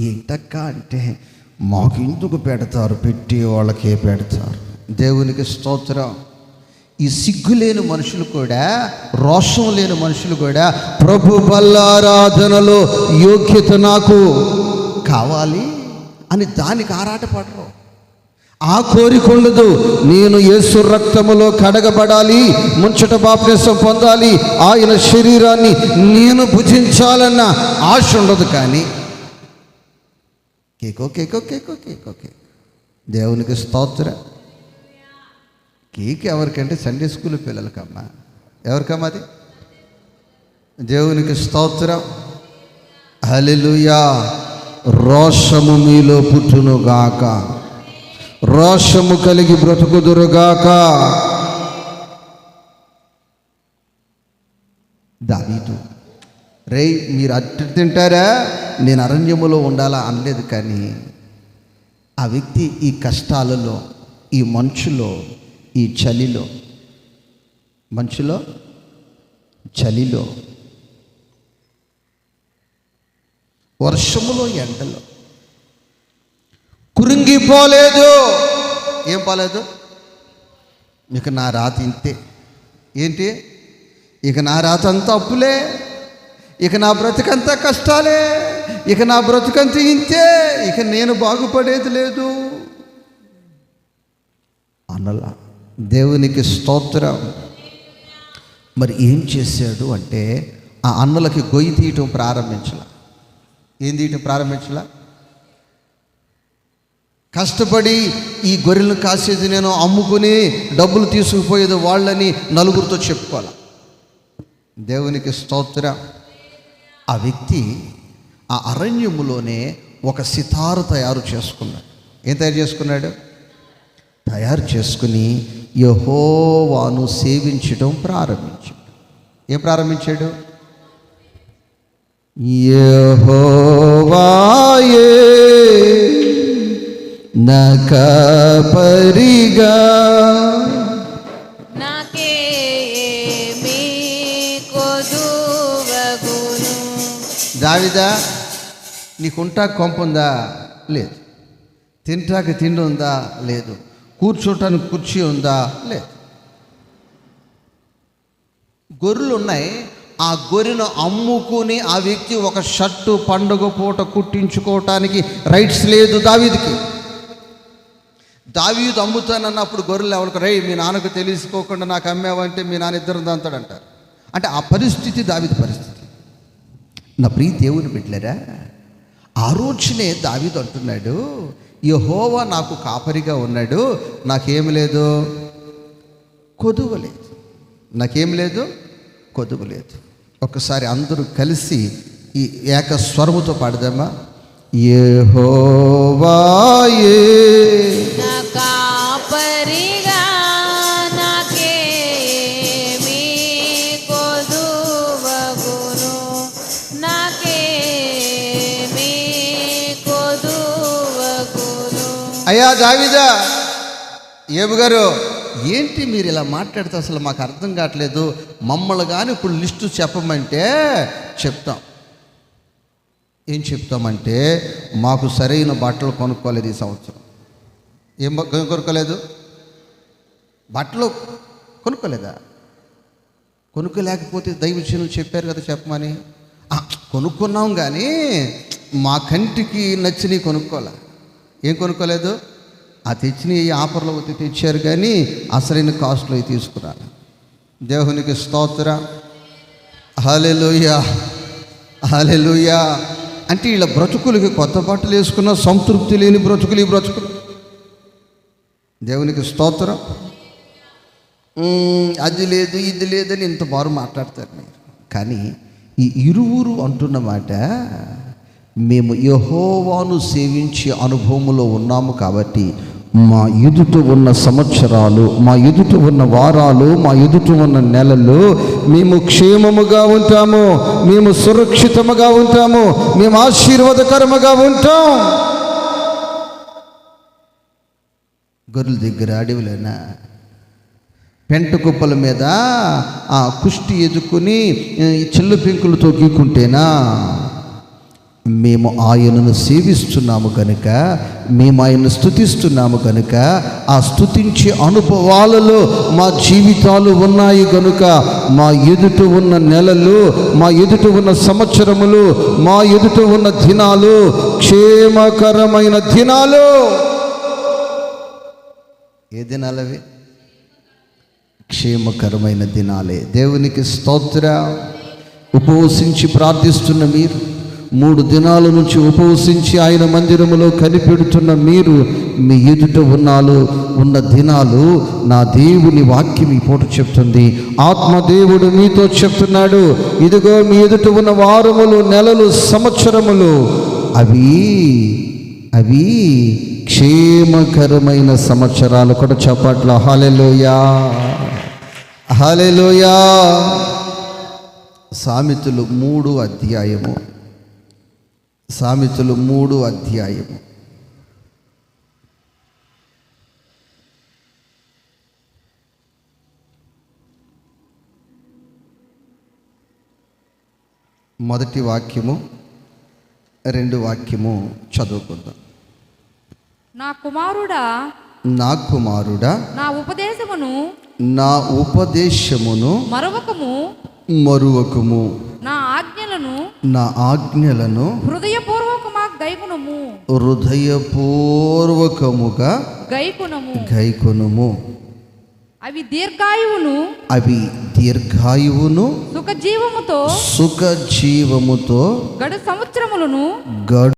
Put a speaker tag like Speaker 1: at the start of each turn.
Speaker 1: ఏంటక్క అంటే మాకు ఎందుకు పెడతారు? పెట్టి వాళ్ళకే పెడతారు. దేవునికి స్తోత్రం. ఈ సిగ్గు లేని మనుషులు కూడా రోషం లేని మనుషులు కూడా ప్రభు బల్లారాధనలో యోగ్యత నాకు కావాలి అని దానికి ఆరాటపడరు. ఆ కోరిక ఉండదు. నేను యేసు రక్తములో కడగబడాలి ముంచట బాప్నేసం పొందాలి ఆయన శరీరాన్ని నేను భుజించాలన్న ఆశ ఉండదు కానీ కేకో కేకో కేకో కేకో కేక్. దేవునికి స్తోత్ర. కేక్ ఎవరికంటే సండే స్కూల్ పిల్లలకమ్మా. ఎవరికమ్మా అది? దేవునికి స్తోత్రం. హలిలుయా రోషము మీలో పుట్టునుగాక రోషము కలిగి బ్రతుకుదురుగాక దావీదు. రే మీరు అట్టు తింటారా? నేను అరణ్యములో ఉండాలా అనలేదు కానీ ఆ వ్యక్తి ఈ కష్టాలలో ఈ మంచులో ఈ చలిలో మంచులో చలిలో వర్షములో ఎండలో కురింగిపోలేదు. ఏం పోలేదు? ఇక నా రాత ఇంతే. ఏంటి? ఇక నా రాత అంతా అప్పులే. ఇక నా బ్రతుకంతా కష్టాలే ఇక నా బ్రతుకంతా ఇంతే ఇక నేను బాగుపడేది లేదు. అనలా దేవునికి స్తోత్రం. మరి ఏం చేశాడు అంటే ఆ అన్నలకి గొయ్యి తీయటం ప్రారంభించాల. ఏం తీయటం ప్రారంభించాల? కష్టపడి ఈ గొర్రెలను కాసేది నేను అమ్ముకుని డబ్బులు తీసుకుపోయేది వాళ్ళని నలుగురితో చెప్పుకోవాలి. దేవునికి స్తోత్రం. ఆ వ్యక్తి ఆ అరణ్యములోనే ఒక సితారు తయారు చేసుకున్నాడు. ఏం తయారు చేసుకున్నాడు? తయారు చేసుకుని యహోవాను సేవించడం ప్రారంభించాడు. ఏం ప్రారంభించాడు? యహోవాయే నకపరిగా
Speaker 2: పరిగా
Speaker 1: దావిదా నీకుంటా కొంపుందా? లేదు. తింటాక తిండి ఉందా లేదు. కూర్చోటానికి కుర్చీ ఉందా? లేదు. గొర్రెలు ఉన్నాయి ఆ గొర్రెను అమ్ముకుని ఆ వ్యక్తి ఒక షర్టు పండుగ పూట కుట్టించుకోవటానికి రైట్స్ లేదు దావీదికి. దావీదు అమ్ముతానన్నప్పుడు గొర్రెలు ఎవరికి రై మీ నాన్నకు తెలుసుకోకుండా నాకు అమ్మావంటే మీ నాన్న ఇద్దరు దాంతాడంటారు అంటే ఆ పరిస్థితి దావీది పరిస్థితి. నా ప్రియ దేవుని బిడ్డలరా ఆ రోజునే దావిదు అంటున్నాడు యహోవా నాకు కాపరిగా ఉన్నాడు నాకేం లేదు? కొదువ లేదు. నాకేం లేదు? కొదువ లేదు. ఒకసారి అందరూ కలిసి ఈ ఏక స్వరముతో పాడదామా?
Speaker 2: ఏ హోవాయే
Speaker 1: అయ్యా దావిదా ఏబు గారు ఏంటి మీరు ఇలా మాట్లాడితే అసలు మాకు అర్థం కావట్లేదు? మమ్మల్ని కానీ ఇప్పుడు లిస్టు చెప్పమంటే చెప్తాం. ఏం చెప్తామంటే మాకు సరైన బట్టలు కొనుక్కోలేదు ఈ సంవత్సరం. ఏం కొనుక్కోలేదు? బట్టలు కొనుక్కోలేదా? కొనుక్కోలేకపోతే దైవజనులు చెప్పారు కదా చెప్పమని. కొనుక్కున్నాం కానీ మా కంటికి నచ్చినవి కొనుక్కోలే ఏం కొనుక్కోలేదు? ఆ తెచ్చిన ఈ ఆఫర్లో వచ్చి తెచ్చారు కానీ అసలైన కాస్ట్లో అవి తీసుకురాలి. దేవునికి స్తోత్ర. హాలెలుయా హాలెలుయా అంటే వీళ్ళ బ్రతుకులకి కొత్త బట్టలు వేసుకున్న సంతృప్తి లేని బ్రతుకులు ఈ బ్రతుకులు. దేవునికి స్తోత్రం. అది లేదు ఇది లేదని ఇంత బారు మాట్లాడతారు మీరు. కానీ ఈ ఇరువురు అంటున్న మాట మేము యహోవాను సేవించే అనుభవంలో ఉన్నాము కాబట్టి మా ఎదుట ఉన్న సంవత్సరాలు మా ఎదుట ఉన్న వారాలు మా ఎదుట ఉన్న నెలలు మేము క్షేమముగా ఉంటాము మేము సురక్షితముగా ఉంటాము మేము ఆశీర్వాదకరముగా ఉంటాం. గొర్రెల దగ్గర అడవిలోనా? పెంట కుప్పల మీద ఆ కుష్టి ఎదుకుని ఈ చిల్లు పెంకులతో గీకుంటేనా మేము ఆయనను సేవిస్తున్నాము కనుక మేము ఆయనను స్థుతిస్తున్నాము కనుక ఆ స్థుతించే అనుభవాలలో మా జీవితాలు ఉన్నాయి కనుక మా ఎదుట ఉన్న నెలలు మా ఎదుట ఉన్న సంవత్సరములు మా ఎదుట ఉన్న దినాలు క్షేమకరమైన దినాలు. ఏ దినాలవి క్షేమకరమైన దినాలే. దేవునికి స్తోత్ర. ఉపవసించి ప్రార్థిస్తున్న మీరు. మూడు దినాల నుంచి ఉపవసించి ఆయన మందిరములో కనిపెడుతున్న మీరు మీ ఎదుట ఉన్నాలు ఉన్న దినాలు నా దేవుని వాక్యం ఈ పూట చెప్తుంది. ఆత్మదేవుడు మీతో చెప్తున్నాడు ఇదిగో మీ ఎదుట ఉన్న వారములు నెలలు సంవత్సరములు అవి అవి క్షేమకరమైన సంవత్సరాలు కూడా చెప్పట్ల. హాలెలోయా హాలెలోయా సామెతలు మూడు అధ్యాయము. సామెతలు మూడు అధ్యాయము. మొదటి వాక్యము రెండు వాక్యము చదువుకుందాం.
Speaker 3: నా కుమారుడా
Speaker 1: నా కుమారుడా
Speaker 3: నా ఉపదేశమును
Speaker 1: నా ఉపదేశమును
Speaker 3: మరొకము
Speaker 1: మరువకుము
Speaker 3: నా ఆజ్ఞలను
Speaker 1: నా ఆజ్ఞలను
Speaker 3: హృదయపూర్వకమా గైకునము.
Speaker 1: హృదయపూర్వకముగా
Speaker 3: గైకునము.
Speaker 1: గైకొనుము.
Speaker 3: అవి దీర్ఘాయువును
Speaker 1: అవి దీర్ఘాయువును
Speaker 3: సుఖ జీవముతో
Speaker 1: సుఖ జీవముతో
Speaker 3: గడు సంవత్సరములను
Speaker 1: గడు